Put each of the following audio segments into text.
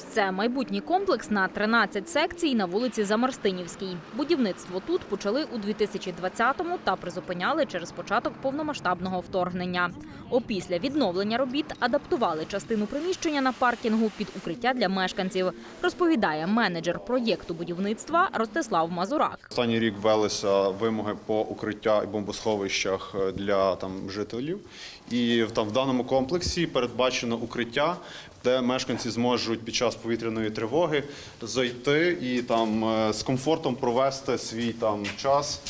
Ось це майбутній комплекс на 13 секцій на вулиці Замарстинівській. Будівництво тут почали у 2020-му та призупиняли через початок повномасштабного вторгнення. Опісля відновлення робіт адаптували частину приміщення на паркінгу під укриття для мешканців, розповідає менеджер проєкту будівництва Ростислав Мазурак. Останній рік ввелися вимоги по укриття і бомбосховищах для там жителів. І там в даному комплексі передбачено укриття, де мешканці зможуть під час повітряної тривоги зайти і там е, з комфортом провести свій там час.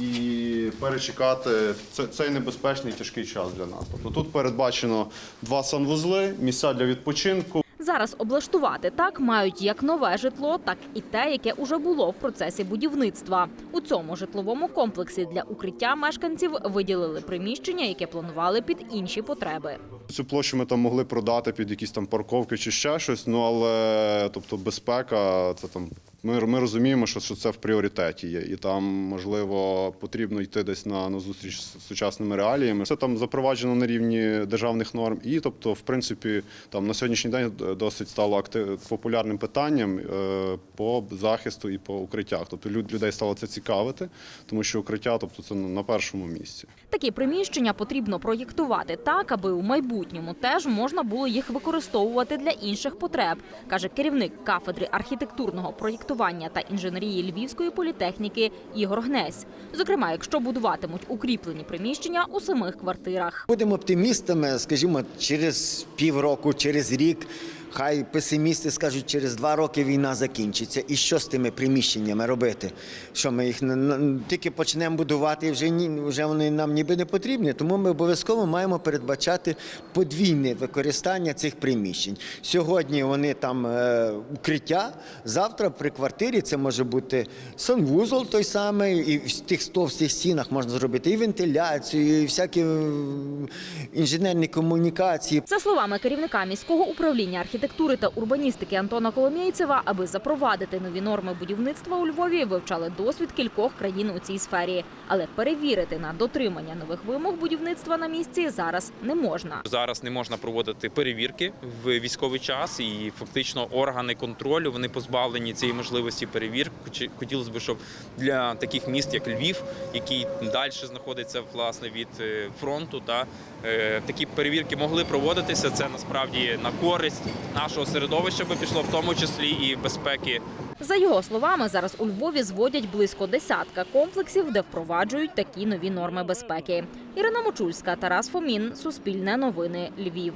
І перечекати це- цей небезпечний тяжкий час для нас. Тобто тут передбачено два санвузли, місця для відпочинку. Зараз облаштувати так мають як нове житло, так і те, яке уже було в процесі будівництва. У цьому житловому комплексі для укриття мешканців виділили приміщення, яке планували під інші потреби. Цю площу ми там могли продати під якісь там парковки чи ще щось. Ну але тобто безпека, це там. Ми, ми розуміємо, що, що це в пріоритеті є, і там можливо потрібно йти десь на, на зустріч з сучасними реаліями. Це там запроваджено на рівні державних норм. І тобто, в принципі, там на сьогоднішній день досить стало актив, популярним питанням е, по захисту і по укриттях. Тобто люд, людей стало це цікавити, тому що укриття, тобто, це на першому місці. Такі приміщення потрібно проєктувати так, аби у майбутньому теж можна було їх використовувати для інших потреб, каже керівник кафедри архітектурного проєктування та інженерії Львівської політехніки Ігор Гнесь. Зокрема, якщо будуватимуть укріплені приміщення у самих квартирах. Будемо оптимістами, скажімо, через півроку, через рік. Хай песимісти скажуть, через два роки війна закінчиться. І що з тими приміщеннями робити? Що ми їх тільки почнемо будувати, і вже ні, вже вони нам ніби не потрібні. Тому ми обов'язково маємо передбачати подвійне використання цих приміщень. Сьогодні вони там е, укриття. Завтра при квартирі це може бути санвузол той самий, і в тих стовстих стінах можна зробити і вентиляцію, і всякі інженерні комунікації. За словами керівника міського управління архітектури та урбаністики Антона Коломєйцева, аби запровадити нові норми будівництва у Львові, вивчали досвід кількох країн у цій сфері. Але перевірити на дотримання нових вимог будівництва на місці зараз не можна. Зараз не можна проводити перевірки в військовий час, і фактично органи контролю вони позбавлені цієї можливості перевірки. Хотілося б, щоб для таких міст, як Львів, який далі знаходиться власне від е, фронту, та е, такі перевірки могли проводитися. Це насправді на користь нашого середовища би пішло, в тому числі і безпеки За його словами, зараз у Львові зводять близько десятка комплексів, де впроваджують такі нові норми безпеки. Ірина Мочульська, Тарас Фомін, Суспільне новини, Львів.